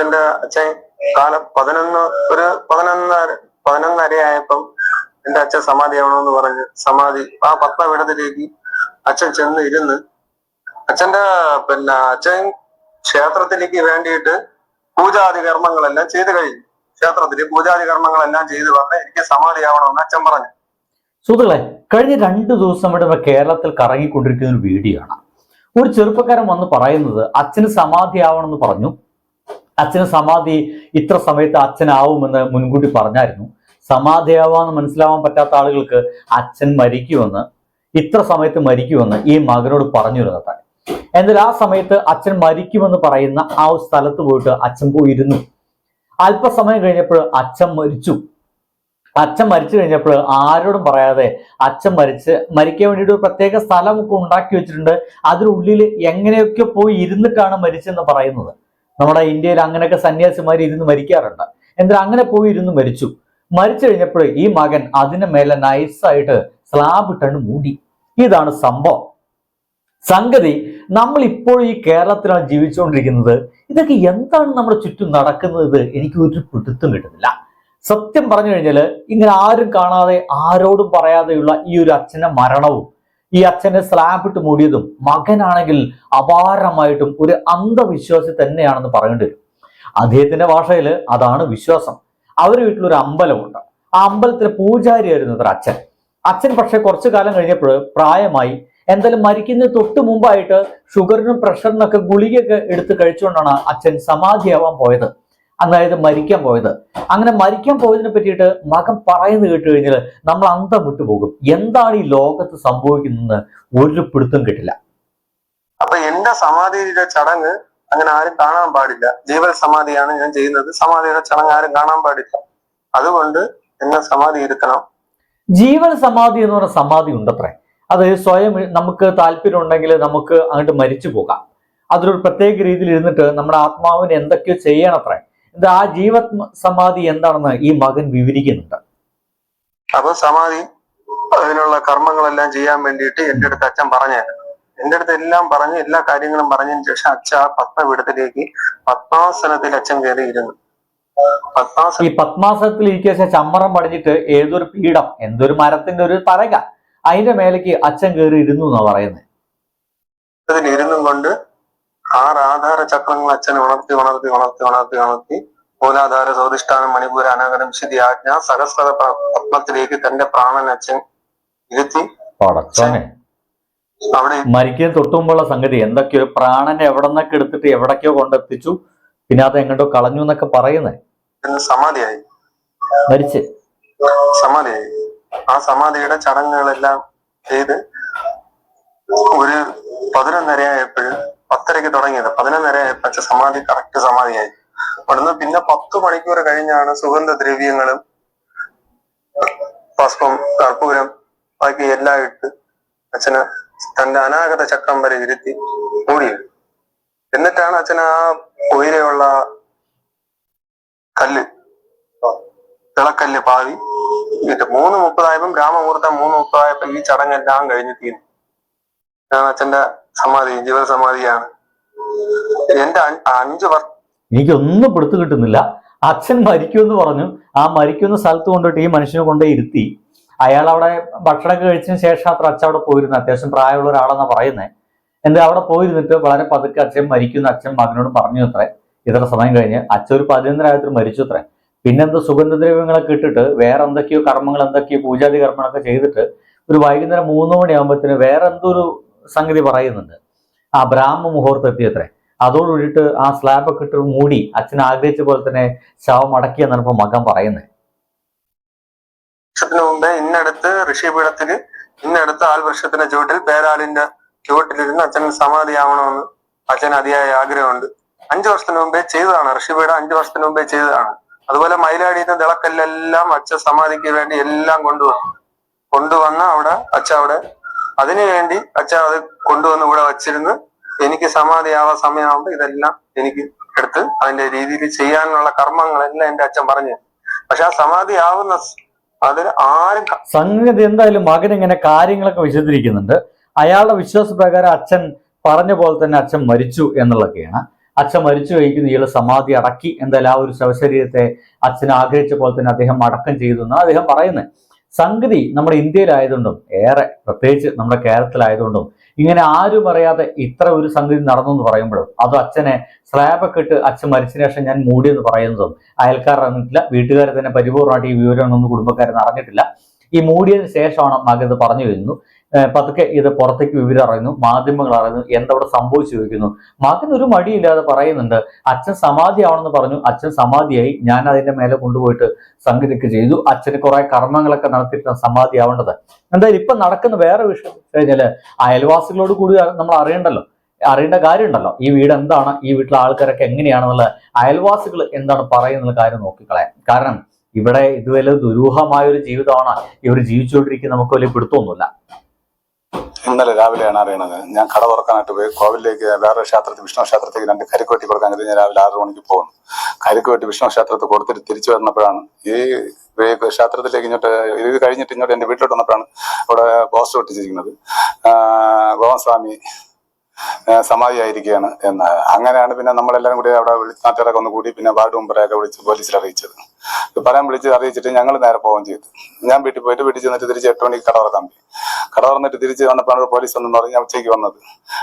അച്ഛന്റെ അച്ഛൻ കാലം പതിനൊന്ന് ഒരു പതിനൊന്നര പതിനൊന്നരയായപ്പം എന്റെ അച്ഛൻ സമാധി ആവണമെന്ന് പറഞ്ഞ് സമാധി ആ പത്മപീഠത്തിലേക്ക് അച്ഛൻ ചെന്ന് ഇരുന്ന് അച്ഛന്റെ പിന്നെ അച്ഛൻ ക്ഷേത്രത്തിലേക്ക് വേണ്ടിയിട്ട് പൂജാതി കർമ്മങ്ങളെല്ലാം ചെയ്തു കഴിഞ്ഞു. ക്ഷേത്രത്തിൽ പൂജാതി കർമ്മങ്ങളെല്ലാം ചെയ്തു പറഞ്ഞ് എനിക്ക് സമാധി ആവണമെന്ന് അച്ഛൻ പറഞ്ഞു. സുഹൃത്തുക്കളെ കഴിഞ്ഞ രണ്ടു ദിവസം ഇവിടെ കേരളത്തിൽ കറങ്ങിക്കൊണ്ടിരിക്കുന്ന ഒരു വീഡിയോ ആണ് ഒരു ചെറുപ്പക്കാരൻ വന്ന് പറയുന്നത് അച്ഛന് സമാധിയാവണമെന്ന് പറഞ്ഞു. അച്ഛന് സമാധി ഇത്ര സമയത്ത് അച്ഛനാവുമെന്ന് മുൻകൂട്ടി പറഞ്ഞായിരുന്നു. സമാധിയാവാന്ന് മനസ്സിലാവാൻ പറ്റാത്ത ആളുകൾക്ക് അച്ഛൻ മരിക്കുമെന്ന് ഇത്ര സമയത്ത് മരിക്കുമെന്ന് ഈ മകനോട് പറഞ്ഞു കഥ എന്നാൽ ആ സമയത്ത് അച്ഛൻ മരിക്കുമെന്ന് പറയുന്ന ആ സ്ഥലത്ത് പോയിട്ട് അച്ഛൻ പോയിരുന്നു. അല്പസമയം കഴിഞ്ഞപ്പോൾ അച്ഛൻ മരിച്ചു. അച്ഛൻ മരിച്ചു കഴിഞ്ഞപ്പോൾ ആരോടും പറയാതെ അച്ഛൻ മരിച്ച് മരിക്കാൻ വേണ്ടിയിട്ട് ഒരു പ്രത്യേക സ്ഥലമൊക്കെ ഉണ്ടാക്കി വെച്ചിട്ടുണ്ട്. അതിനുള്ളിൽ എങ്ങനെയൊക്കെ പോയി ഇരുന്നിട്ടാണ് മരിച്ചെന്ന് പറയുന്നത്. നമ്മുടെ ഇന്ത്യയിൽ അങ്ങനെയൊക്കെ സന്യാസിമാർ ഇരുന്ന് മരിക്കാറുണ്ട്. എന്നാൽ അങ്ങനെ പോയി ഇരുന്ന് മരിച്ചു. മരിച്ചു കഴിഞ്ഞപ്പോൾ ഈ മകൻ അതിന് മേലെ നൈസായിട്ട് സ്ലാബ് ഇട്ടാണ് മൂടി. ഇതാണ് സംഭവം. സംഗതി നമ്മൾ ഇപ്പോൾ ഈ കേരളത്തിലാണ് ജീവിച്ചുകൊണ്ടിരിക്കുന്നത്. ഇതൊക്കെ എന്താണ് നമ്മുടെ ചുറ്റും നടക്കുന്നത് എനിക്ക് ഒരു പിടുത്തം കിട്ടുന്നില്ല. സത്യം പറഞ്ഞു കഴിഞ്ഞാൽ ഇങ്ങനെ ആരും കാണാതെ ആരോടും പറയാതെയുള്ള ഈ ഒരു അച്ഛന്റെ മരണവും ഈ അച്ഛനെ സ്ലാബിട്ട് മൂടിയതും മകനാണെങ്കിൽ അപാരമായിട്ടും ഒരു അന്ധവിശ്വാസി തന്നെയാണെന്ന് പറയേണ്ടി വരും. അദ്ദേഹത്തിന്റെ ഭാഷയിൽ അതാണ് വിശ്വാസം. അവരുടെ വീട്ടിലൊരു അമ്പലമുണ്ട്. ആ അമ്പലത്തിലെ പൂജാരിയായിരുന്നു അത്ര അച്ഛൻ. അച്ഛൻ പക്ഷെ കുറച്ചു കാലം കഴിഞ്ഞപ്പോൾ പ്രായമായി എന്തായാലും മരിക്കുന്നതിന് തൊട്ട് മുമ്പായിട്ട് ഷുഗറിനും പ്രഷറിനൊക്കെ ഗുളികയൊക്കെ എടുത്ത് കഴിച്ചുകൊണ്ടാണ് അച്ഛൻ സമാധിയാവാൻ പോയത്. അതായത് മരിക്കാൻ പോയത്. അങ്ങനെ മരിക്കാൻ പോയതിനെ പറ്റിയിട്ട് മകൻ പറയുന്നത് കേട്ട് കഴിഞ്ഞാൽ നമ്മൾ അന്തം വിട്ടുപോകും എന്താണ് ഈ ലോകത്ത് സംഭവിക്കുന്നതെന്ന് ഒരു പിടുത്തം കിട്ടില്ല. അപ്പൊ എന്റെ സമാധിയുടെ ചടങ്ങ് അങ്ങനെ ആരും കാണാൻ പാടില്ല. ജീവൽ സമാധിയാണ് ഞാൻ ചെയ്യുന്നത്. സമാധിയുടെ ചടങ്ങ് ആരും കാണാൻ പാടില്ല. അതുകൊണ്ട് എന്നെ സമാധി ഇരുത്തണം ജീവൻ സമാധി എന്ന് പറഞ്ഞ സമാധി ഉണ്ടത്രേ. അത് സ്വയം നമുക്ക് താല്പര്യം ഉണ്ടെങ്കിൽ നമുക്ക് അങ്ങോട്ട് മരിച്ചു പോകാം. അതൊരു പ്രത്യേക രീതിയിൽ ഇരുന്നിട്ട് നമ്മുടെ ആത്മാവിന് എന്തൊക്കെയോ ചെയ്യണത്രേ. ഇത് ആ ജീവ സമാധി എന്താണെന്ന് ഈ മകൻ വിവരിക്കുന്നുണ്ട്. അപ്പൊ സമാധി അതിനുള്ള കർമ്മങ്ങളെല്ലാം ചെയ്യാൻ വേണ്ടിയിട്ട് എന്റെ അടുത്ത് അച്ഛൻ പറഞ്ഞു എന്റെ അടുത്ത് എല്ലാം പറഞ്ഞ് എല്ലാ കാര്യങ്ങളും പറഞ്ഞതിന് ശേഷം അച്ഛൻ ആ പത്മപീഠത്തിലേക്ക് പത്മാസനത്തിൽ അച്ഛൻ കയറിയിരുന്നു. പത്മാസന ഈ പത്മാസനത്തിൽ ഇരിക്കുക ശേഷം ചമ്മറം പടിഞ്ഞിട്ട് ഏതൊരു പീഠം എന്തൊരു മരത്തിന്റെ ഒരു തറക അതിന്റെ മേലേക്ക് അച്ഛൻ കയറി ഇരുന്നു എന്നാ പറയുന്നത്. ഇരുന്നും കൊണ്ട് ആറ് ആധാര ചക്രങ്ങൾ അച്ഛൻ ഉണർത്തി ഉണർത്തി ഉണർത്തി ഉണർത്തി ഉണർത്തി മൂലാധാര സ്വാധിഷ്ഠാനം മണിപൂര അനാഗരം ശിതി ആജ്ഞ സഹസ്രത പത്മത്തിലേക്ക് തന്റെ പ്രാണൻ അച്ഛൻ ഇരുത്തി. അവിടെ മരിക്കുന്ന തൊട്ട് സംഗതി എന്തൊക്കെയോ? പ്രാണനെ എവിടെ നിന്നൊക്കെ എടുത്തിട്ട് എവിടേക്കോ കൊണ്ടെത്തിച്ചു. പിന്നെ അത് എങ്ങോട്ടോ കളഞ്ഞു എന്നൊക്കെ പറയുന്നേ. സമാധിയായി. മരിച്ച്. സമാധിയായി. ആ സമാധിയുടെ ചടങ്ങുകളെല്ലാം ചെയ്ത് ഒരു പതിനൊന്നരയായപ്പോഴും തുടങ്ങിയത്. പതിനൊന്നര പച്ച സമാധി കറക്റ്റ് സമാധിയായി. അവിടുന്ന് പിന്നെ പത്ത് മണിക്കൂർ കഴിഞ്ഞാണ് സുഗന്ധദ്രവ്യങ്ങളും ഭസ്മം കർപ്പൂരം ബാക്കി എല്ലാം ഇട്ട് അച്ഛന് തന്റെ അനാഗത ചക്രം വരെ ഇരുത്തി ഓടിയത് എന്നിട്ടാണ് അച്ഛൻ ആ ഉയരെയുള്ള കല്ല് തിളക്കല്ല് പാവി. മൂന്ന് മുപ്പതായപ്പം രാമമുഹൂർത്തം മൂന്ന് മുപ്പതായപ്പം ഈ ചടങ്ങെല്ലാം കഴിഞ്ഞ് തീരും അച്ഛന്റെ സമാധി ജീവിത സമാധിയാണ്. എന്റെ വർഷം എനിക്ക് എനിക്കൊന്നും പിടുത്തു കിട്ടുന്നില്ല. അച്ഛൻ മരിക്കുമെന്ന് പറഞ്ഞു. ആ മരിക്കുന്ന സ്ഥലത്ത് കൊണ്ടിട്ട് ഈ മനുഷ്യനെ കൊണ്ടേ ഇരുത്തി. അയാൾ അവിടെ ഭക്ഷണമൊക്കെ കഴിച്ചതിന് ശേഷം അത്ര അച്ഛൻ അവിടെ പോയിരുന്നു അത്യാവശ്യം പ്രായമുള്ള ഒരാളെന്നാ പറയുന്നത് എന്താ അവിടെ പോയിരുന്നിട്ട് വളരെ പതുക്കെ അച്ഛൻ മരിക്കുന്ന. അച്ഛൻ മകനോട് പറഞ്ഞു അത്രേ. ഇത്ര സമയം കഴിഞ്ഞ് അച്ഛൻ ഒരു പതിനൊന്നരായത്തിൽ മരിച്ചു അത്രേ. പിന്നെന്തോ സുഗന്ധദ്രവ്യങ്ങളൊക്കെ ഇട്ടിട്ട് വേറെ എന്തൊക്കെയോ കർമ്മങ്ങൾ എന്തൊക്കെയോ പൂജാതി കർമ്മങ്ങളൊക്കെ ചെയ്തിട്ട് ഒരു വൈകുന്നേരം മൂന്ന് മണിയാകുമ്പോഴത്തേന് വേറെ എന്തോ ഒരു സംഗതി പറയുന്നുണ്ട്. ആ ബ്രാഹ്മ മുഹൂർത്തം എത്തിയത്രേ. അതോടുകൂടിയിട്ട് ആ സ്ലാബ് ഒക്കെ ഇട്ട് മൂടി അച്ഛൻ ആഗ്രഹിച്ച പോലെ തന്നെ ശവം അടക്കി എന്നാണ് ഇപ്പൊ മകൻ പറയുന്നത് വർഷത്തിന് മുമ്പേ ഇന്നടുത്ത് ഋഷിപീഠത്തിൽ ഇന്നടുത്ത് ആൽവൃക്ഷത്തിന്റെ ചുവട്ടിൽ പേരാലിന്റെ ചുവട്ടിലിരുന്ന് അച്ഛൻ സമാധിയാവണമെന്ന് അച്ഛൻ അതിയായ ആഗ്രഹമുണ്ട്. അഞ്ചു വർഷത്തിന് മുമ്പേ ചെയ്തതാണ്. ഋഷിപീഠം അഞ്ചു വർഷത്തിന് മുമ്പേ ചെയ്തതാണ്. അതുപോലെ മയിലാടിയിൽ തിളക്കല്ലെല്ലാം അച്ഛൻ സമാധിക്ക് വേണ്ടി എല്ലാം കൊണ്ടുവന്നു. കൊണ്ടുവന്ന് അവിടെ അച്ഛ അവിടെ അതിനുവേണ്ടി അച്ഛ അത് കൊണ്ടുവന്ന് ഇവിടെ വച്ചിരുന്ന് എനിക്ക് സമാധിയാവാൻ സമയമാകുമ്പോൾ ഇതെല്ലാം എനിക്ക് എടുത്ത് അതിന്റെ രീതിയിൽ ചെയ്യാനുള്ള കർമ്മങ്ങളെല്ലാം എന്റെ അച്ഛൻ പറഞ്ഞു പക്ഷെ ആ സമാധി ആവുന്ന അതിൽ ആരും സംഗതി എന്തായാലും മകൻ ഇങ്ങനെ കാര്യങ്ങളൊക്കെ വിശദീകരിക്കുന്നുണ്ട്. അയാളുടെ വിശ്വാസപ്രകാരം അച്ഛൻ പറഞ്ഞ പോലെ തന്നെ അച്ഛൻ മരിച്ചു എന്നുള്ളതൊക്കെയാണ്. അച്ഛൻ മരിച്ചു കഴിക്കുന്ന ഇയാൾ സമാധി അടക്കി എന്തായാലും ആ ഒരു ശവശരീരത്തെ അച്ഛൻ ആഗ്രഹിച്ച പോലെ തന്നെ അദ്ദേഹം അടക്കം ചെയ്തു എന്നാണ് അദ്ദേഹം പറയുന്നത്. സംഗതി നമ്മുടെ ഇന്ത്യയിലായതുകൊണ്ടും ഏറെ പ്രത്യേകിച്ച് നമ്മുടെ കേരളത്തിലായതുകൊണ്ടും ഇങ്ങനെ ആരും അറിയാതെ ഇത്ര ഒരു സംഗതി നടന്നു എന്ന് പറയുമ്പോഴും അത് അച്ഛനെ സ്ലാബൊക്കെ ഇട്ട് അച്ഛൻ മരിച്ചതിന് ശേഷം ഞാൻ മൂടിയെന്ന് പറയുന്നതും അയൽക്കാർ അറിഞ്ഞിട്ടില്ല വീട്ടുകാർ തന്നെ പരിപൂർണമായിട്ട് ഈ വിവരമൊന്നും കുടുംബക്കാരെന്ന് അറിഞ്ഞിട്ടില്ല. ഈ മൂടിയതിന് ശേഷമാണ് മകൻ ഇത് പറഞ്ഞു വരുന്നു പതുക്കെ ഇത് പുറത്തേക്ക് വിവരം അറിയുന്നു മാധ്യമങ്ങൾ അറിയുന്നു എന്തവിടെ സംഭവിച്ചു ചോദിക്കുന്നു. മകൻ ഒരു മടിയില്ലാതെ പറയുന്നുണ്ട് അച്ഛൻ സമാധി ആവണമെന്ന് പറഞ്ഞു അച്ഛൻ സമാധിയായി ഞാൻ അതിന്റെ മേലെ കൊണ്ടുപോയിട്ട് സംഗതിക്ക് ചെയ്തു അച്ഛന് കുറെ കർമ്മങ്ങളൊക്കെ നടത്തിയിട്ടാണ് സമാധിയാവേണ്ടത്. എന്തായാലും ഇപ്പൊ നടക്കുന്ന വേറെ വിഷയം കഴിഞ്ഞാൽ അയൽവാസികളോട് കൂടി നമ്മൾ അറിയണ്ടല്ലോ അറിയേണ്ട കാര്യമുണ്ടല്ലോ ഈ വീട് എന്താണ് ഈ വീട്ടിലെ ആൾക്കാരൊക്കെ എങ്ങനെയാണെന്നുള്ള അയൽവാസികൾ എന്താണ് പറയുന്നുള്ള കാര്യം നോക്കിക്കളയാം. കാരണം ഇവിടെ ഇതുവരെ ദുരൂഹമായ ഒരു ജീവിതമാണ് ഇവർ ജീവിച്ചുകൊണ്ടിരിക്കുന്നത് നമുക്ക് വലിയ പിടുത്തമൊന്നുമില്ല. ഇന്നലെ രാവിലെയാണ് അറിയണത്. ഞാൻ കട തുറക്കാനായിട്ട് പോയി. കോവിലേക്ക് വേറെ ക്ഷേത്രത്തിൽ വിഷ്ണു ക്ഷേത്രത്തേക്ക് രണ്ട് കരിക്ക് വെട്ടി കൊടുക്കാൻ ഞാൻ രാവിലെ ആറ് മണിക്ക് പോകുന്നു. കരിക്ക് വെട്ടി വിഷ്ണു ക്ഷേത്രത്തിൽ കൊടുത്തിട്ട് തിരിച്ചു വന്നപ്പോഴാണ് ഈ ക്ഷേത്രത്തിലേക്ക് ഇങ്ങോട്ട് ഇത് കഴിഞ്ഞിട്ട് ഇങ്ങോട്ട് എന്റെ വീട്ടിലോട്ട് വന്നപ്പോഴാണ് അവിടെ പോസ്റ്റർ ഒട്ടിച്ചിരിക്കുന്നത് ഗോവസ്വാമി സമാധിയായിരിക്കുകയാണ് എന്ന്. അങ്ങനെയാണ് പിന്നെ നമ്മളെല്ലാം കൂടി അവിടെ നാട്ടുകാരൊക്കെ ഒന്ന് കൂടി പിന്നെ വാർഡ് മെമ്പറെയൊക്കെ വിളിച്ച് പോലീസിൽ അറിയിച്ചത്. പറയാൻ വിളിച്ച് അറിയിച്ചിട്ട് ഞങ്ങൾ നേരെ പോവുകയും ചെയ്തു. ഞാൻ വീട്ടിൽ പോയിട്ട് വീട്ടിൽ ചെന്നിട്ട് തിരിച്ച് എട്ട് മണിക്ക് കട തുറക്കാൻ പോയി. കട തുറന്നിട്ട് തിരിച്ച് വന്നപ്പോഴാണ് പോലീസ് വന്നെന്ന് പറഞ്ഞ് ഉച്ചയ്ക്ക് വന്നത്.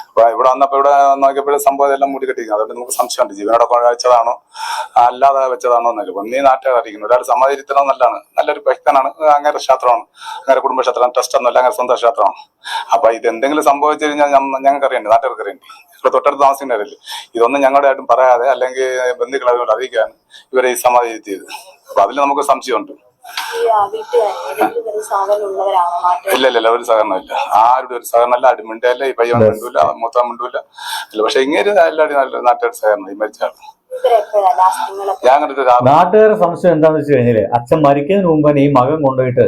അപ്പൊ ഇവിടെ വന്നപ്പോൾ ഇവിടെ നോക്കിയപ്പോഴും സംഭവം എല്ലാം മുടി കെട്ടിയിരിക്കുന്നു അതുകൊണ്ട് നമുക്ക് സംശയമുണ്ട് ജീവനോടെ കൊണ്ട് വെച്ചതാണോ അല്ലാതെ വെച്ചതാണോ എന്നല്ല. ഒന്നീ നാട്ടുകാർ അറിയിക്കുന്നു. ഒരാൾ സമാധിരിത്തണം നല്ലതാണ്. നല്ലൊരു ഭക്തനാണ് അങ്ങനെ ക്ഷേത്രമാണ്. അങ്ങനെ കുടുംബ ട്രസ്റ്റ് ഒന്നും അല്ല അങ്ങനെ സ്വന്തം ക്ഷേത്രമാണ്. അപ്പൊ ഇത് എന്തെങ്കിലും സംഭവിച്ചു കഴിഞ്ഞാൽ ഞങ്ങൾക്ക് അറിയണ്ടേ? നാട്ടുകാർക്ക് അറിയണ്ടേ? ഇവിടെ തൊട്ടടുത്ത് താമസിക്കുന്നവരല്ലേ ഇതൊന്നും ഞങ്ങളുടെ ആയിട്ടും പറയാതെ അല്ലെങ്കിൽ ബന്ധുക്കളെ അറിയിക്കാൻ ഇവരെ ഈ സമാധി അപ്പൊ അതിൽ നമുക്ക് സംശയമുണ്ട്. ഇല്ല ഇല്ല ഇല്ല ഒരു സഹകരണം ഇല്ല. ആരുടെ ഒരു സഹകരണം അല്ല അടി മിണ്ടല്ല ഈ പയ്യൻ മിണ്ടൂല മൂത്ത മിണ്ടൂല. ഇല്ല പക്ഷെ ഇങ്ങനെ എല്ലാവരും നല്ല നാട്ടുകാർ സഹകരണം ഈ മരിച്ച ആൾ ഇവരെപ്പോഴാ ലാസ്റ്റ് നിങ്ങളെ ഞാൻ കണ്ടിട്ട് നാട്ടുകാരുടെ സംശയം എന്താണെന്ന് വെച്ച് കഴിഞ്ഞാൽ അച്ഛൻ മരിക്കുന്നതിന് മുമ്പ് തന്നെ ഈ മകൻ കൊണ്ടുപോയിട്ട്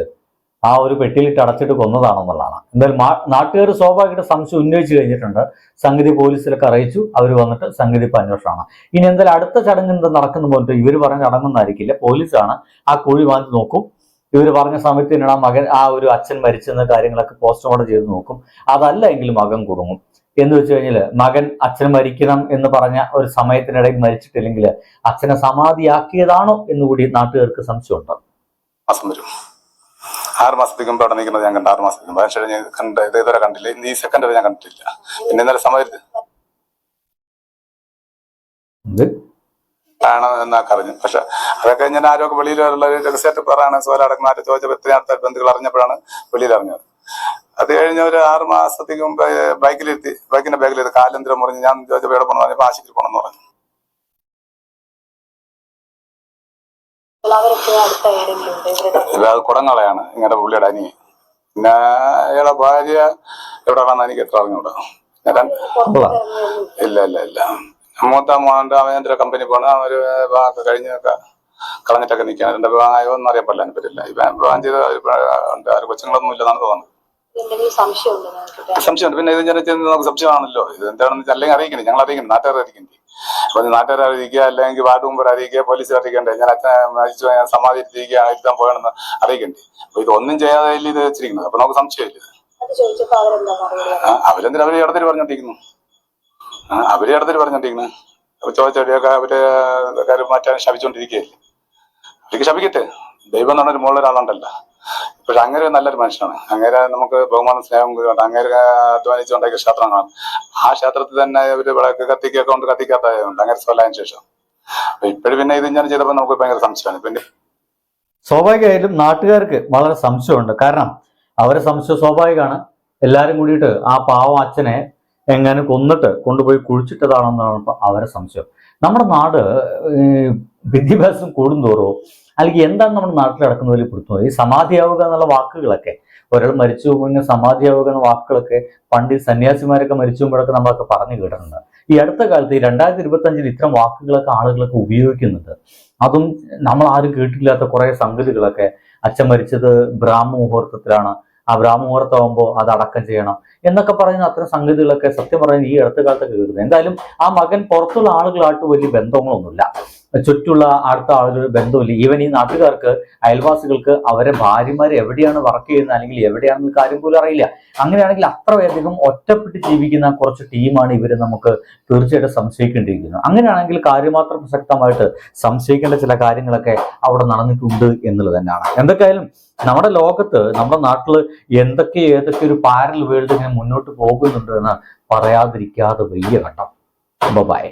ആ ഒരു പെട്ടിയിലിട്ട് അടച്ചിട്ട് കൊന്നതാണെന്നുള്ളതാണ്. എന്തായാലും നാട്ടുകാർ സ്വാഭാവികമായിട്ട് സംശയം ഉന്നയിച്ചു കഴിഞ്ഞിട്ടുണ്ട്. സംഗതി പോലീസിലൊക്കെ അറിയിച്ചു. അവർ വന്നിട്ട് സംഗതി ഇപ്പം അന്വേഷണമാണ്. ഇനി എന്തായാലും അടുത്ത ചടങ്ങ് എന്താ നടക്കുന്ന പോലത്തെ ഇവർ പറഞ്ഞ ചടങ്ങൊന്നായിരിക്കില്ല പോലീസാണ് ആ കുഴി വാങ്ങി നോക്കും. ഇവർ പറഞ്ഞ സമയത്ത് തന്നെയാണ് ആ മകൻ ആ ഒരു അച്ഛൻ മരിച്ചെന്ന കാര്യങ്ങളൊക്കെ പോസ്റ്റ്മോർട്ടം ചെയ്ത് നോക്കും. അതല്ല എങ്കിൽ മകൻ കുടുങ്ങും. എന്ന് വെച്ച് കഴിഞ്ഞാൽ മകൻ അച്ഛൻ മരിക്കണം എന്ന് പറഞ്ഞ ഒരു സമയത്തിനിടയിൽ മരിച്ചിട്ടില്ലെങ്കിൽ അച്ഛനെ സമാധിയാക്കിയതാണോ എന്നുകൂടി നാട്ടുകാർക്ക് സംശയമുണ്ട്. ആറ് മാസത്തേക്ക് മുമ്പ് അവിടെ നിൽക്കുന്നത് ഞാൻ കണ്ട ആറ് മാസത്തേക്ക് മുമ്പ്. അതിനുശേഷം ഞാൻ കണ്ട ഇത് ഇതുവരെ കണ്ടില്ല. ഇന്ന് ഈ സെക്കൻഡ് വരെ ഞാൻ കണ്ടിട്ടില്ല. പിന്നെ ഇന്നലെ സമയത്ത് ആണോ എന്നൊക്കെ അറിഞ്ഞു പക്ഷെ അതൊക്കെ ഞാൻ ആരോഗ്യ വെളിയിലുള്ള രഹസ്യമായിട്ട് പറയാണ് സോല അടക്കുന്ന ആരും ചോദിച്ചപ്പോൾ ഇത്രയും ആൾക്കാർ ബന്ധുക്കൾ അറിഞ്ഞപ്പോഴാണ് വെളിയിൽ അറിഞ്ഞത്. അത് കഴിഞ്ഞ ഒരു ആറ് മാസത്തേക്ക് മുമ്പ് ബൈക്കിലെത്തി ബൈക്കിന്റെ ബാഗിലെത്തി കാലെന്തിരം മുറിഞ്ഞ്? ഞാൻ ചോദിച്ചപ്പോൾ എവിടെ പോകണമെന്ന് പറഞ്ഞപ്പോൾ ആശുപത്രി പോകണം എന്ന് പറഞ്ഞു. അത് കുടങ്ങളെയാണ് ഇങ്ങനെ പുള്ളിയുടെ അനിയൻ പിന്നെ അയാളെ ഭാര്യ എവിടെയാണെന്ന് എനിക്ക് എത്ര അറിഞ്ഞൂടാ. ഇല്ല ഇല്ല ഇല്ല. മൂത്ത മോന്റെ അവന്റെ കമ്പനി പോണ. ഒരു വിവാഹമൊക്കെ കഴിഞ്ഞൊക്കെ കളഞ്ഞിട്ടൊക്കെ നിൽക്കുകയാണ് എന്റെ വിവാഹമായോ എന്നറിയപ്പെടില്ല അതിനെ പറ്റില്ല. ഇവൻ വിവാഹം ചെയ്ത ആര് കൊച്ചുങ്ങളൊന്നും ഇല്ലെന്നാണ് തോന്നുന്നത്. എന്തെങ്കിലും നിങ്ങൾക്ക്? സംശയമുണ്ട്. പിന്നെ ഇത് ഞാൻ ചെയ്യുന്നത് നമുക്ക് സംശയമാണല്ലോ. ഇത് എന്താണെന്ന് വെച്ചാൽ അല്ലെങ്കിൽ അറിയിക്കണേ ഞങ്ങൾ അറിയിക്കണം നാട്ടുകാരെ അറിയിക്കണ്ടേ? അപ്പൊ നാട്ടുകാരെ അറിയിക്കുക അല്ലെങ്കിൽ വാർഡ് മുമ്പ് അറിയിക്കുക പോലീസ് അറിയിക്കണ്ടേ? ഞാൻ അച്ഛൻ മരിച്ചു ഞാൻ സമാധി ഇരുത്താൻ പോയാണെന്ന് അറിയിക്കണ്ടേ? അപ്പൊ ഇതൊന്നും ചെയ്യാതെ ഇത് വെച്ചിരിക്കുന്നത്? അപ്പൊ നമുക്ക് സംശയമില്ല അവരെന്തിനാ അവർ ഇടത്തിൽ പറഞ്ഞോണ്ടിരിക്കുന്നു? അവർ ഇടത്തിൽ പറഞ്ഞോണ്ടിരിക്കുന്നു. അപ്പൊ ചോദിച്ചവരെയൊക്കെ അവർ കാര്യം മാറ്റാൻ ശപിച്ചോണ്ടിരിക്കുകയല്ലേ? അവർക്ക് ശപിക്കട്ടെ? ദൈവം എന്ന് പറഞ്ഞൊരു മുകളിൽ ഒരാളുണ്ടല്ലോ പക്ഷെ അങ്ങനെ ഒരു നല്ലൊരു മനുഷ്യനാണ്. അങ്ങനെ നമുക്ക് ബഹുമാനം സ്നേഹം കൊണ്ട് അങ്ങനെ അധ്വാനിച്ചുണ്ടാക്കിയ ക്ഷേത്രങ്ങളാണ്. ആ ക്ഷേത്രത്തിൽ തന്നെ ഇവർ വിളക്ക് കത്തിക്കൊക്കെ ഉണ്ട് കത്തിക്കാത്തതായതുകൊണ്ട് അങ്ങനെ സ്വലായതിനു ശേഷം. ഇപ്പോഴും പിന്നെ ഇത് ഞാൻ ചെയ്തപ്പോൾ നമുക്ക് ഭയങ്കര സംശയമാണ്. പിന്നെ സ്വാഭാവികമായിട്ടും നാട്ടുകാർക്ക് വളരെ സംശയമുണ്ട്. കാരണം അവരെ സംശയം സ്വാഭാവികമാണ്. എല്ലാരും കൂടിയിട്ട് ആ പാവം അച്ഛനെ എങ്ങനെ കൊന്നിട്ട് കൊണ്ടുപോയി കുഴിച്ചിട്ടതാണെന്നാണ് അവരെ സംശയം. നമ്മുടെ നാട് വിദ്യാഭ്യാസം കൂടുന്തോറും അല്ലെങ്കിൽ എന്താണ് നമ്മുടെ നാട്ടിൽ നടക്കുന്നതിൽ പിടുത്തുന്നത് ഈ സമാധിയാവുക എന്നുള്ള വാക്കുകളൊക്കെ ഒരാൾ മരിച്ചു പോകുമ്പോൾ സമാധിയാവുക എന്ന വാക്കുകളൊക്കെ പണ്ട് സന്യാസിമാരൊക്കെ മരിച്ചു പോകുമ്പോഴൊക്കെ നമ്മളൊക്കെ പറഞ്ഞു കേട്ടിട്ടുണ്ട്. ഈ അടുത്ത കാലത്ത് ഈ രണ്ടായിരത്തി ഇരുപത്തി അഞ്ചിൽ ഇത്തരം വാക്കുകളൊക്കെ ആളുകളൊക്കെ ഉപയോഗിക്കുന്നുണ്ട്. അതും നമ്മൾ ആരും കേട്ടില്ലാത്ത കുറേ സംഗതികളൊക്കെ അച്ഛൻ മരിച്ചത് ബ്രാഹ്മ മുഹൂർത്തത്തിലാണ് ആ ബ്രാഹ്മ മുഹൂർത്തമാകുമ്പോൾ അത് അടക്കം ചെയ്യണം എന്നൊക്കെ പറയുന്ന അത്തരം സംഗതികളൊക്കെ സത്യം പറഞ്ഞാൽ ഈ അടുത്ത കാലത്തൊക്കെ കേൾക്കുന്നത്. എന്തായാലും ആ മകൻ പുറത്തുള്ള ആളുകളായിട്ട് വലിയ ബന്ധങ്ങളൊന്നുമില്ല. ചുറ്റുള്ള അടുത്ത ആളുകൾ ബന്ധമില്ല ഈവൻ ഈ നാട്ടുകാർക്ക് അയൽവാസികൾക്ക് അവരെ ഭാര്യമാർ എവിടെയാണ് വർക്ക് ചെയ്യുന്നത് അല്ലെങ്കിൽ എവിടെയാണെന്ന് കാര്യം പോലും അറിയില്ല. അങ്ങനെയാണെങ്കിൽ അത്രയധികം ഒറ്റപ്പെട്ട് ജീവിക്കുന്ന കുറച്ച് ടീമാണ് ഇവർ നമുക്ക് തീർച്ചയായിട്ടും സംശയിക്കേണ്ടിയിരിക്കുന്നത് അങ്ങനെയാണെങ്കിൽ കാര്യമാത്രം പ്രസക്തമായിട്ട് സംശയിക്കേണ്ട ചില കാര്യങ്ങളൊക്കെ അവിടെ നടന്നിട്ടുണ്ട് എന്നുള്ളത് തന്നെയാണ്. എന്തൊക്കെയായാലും നമ്മുടെ ലോകത്ത് നമ്മുടെ നാട്ടിൽ എന്തൊക്കെ ഏതൊക്കെ ഒരു പാരൽ വേൾഡ് ഇങ്ങനെ മുന്നോട്ട് പോകുന്നുണ്ട് എന്ന് പറയാതിരിക്കാതെ വലിയ ഘട്ടം. ബൈ